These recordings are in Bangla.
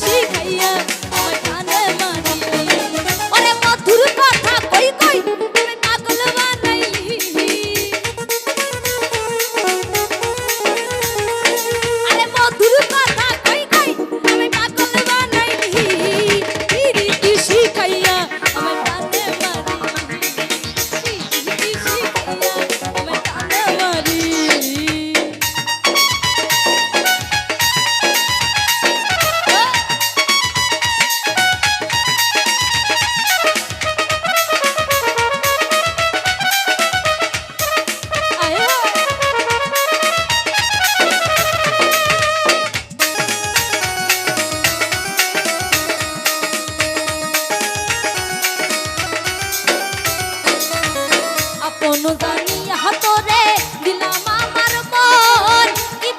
শিখাইয়া কেন জানি হাতরে দিলাম আমার মন। কি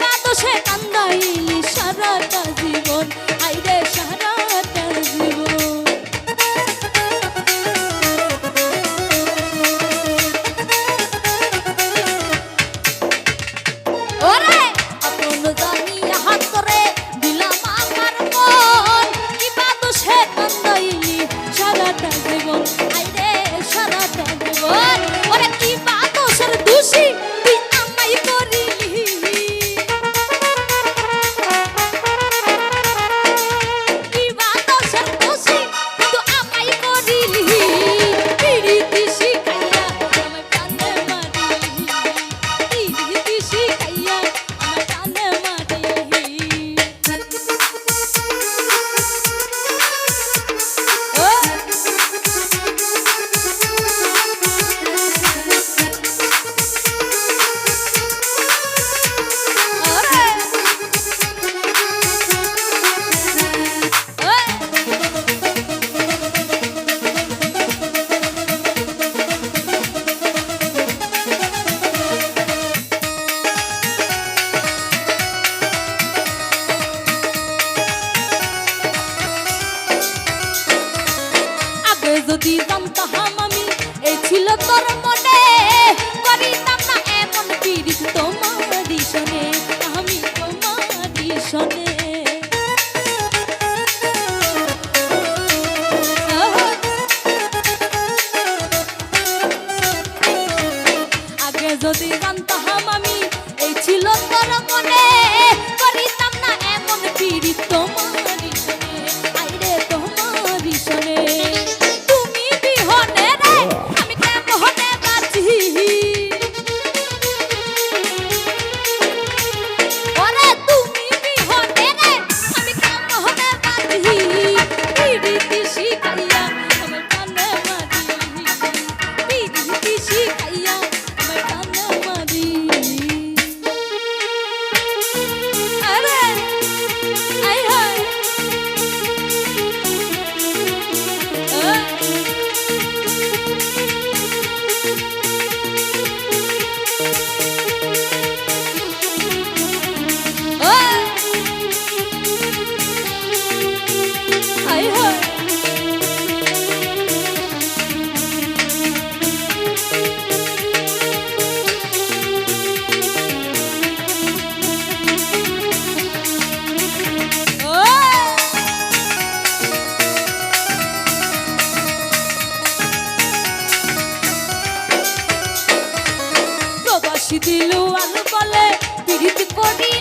Oklahoma. দিলু আলু বলে পীড়িত করিলাম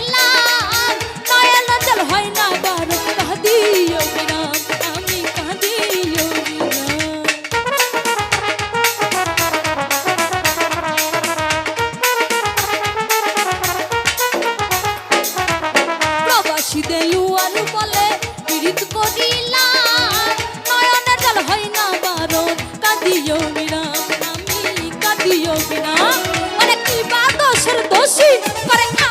দোষী করে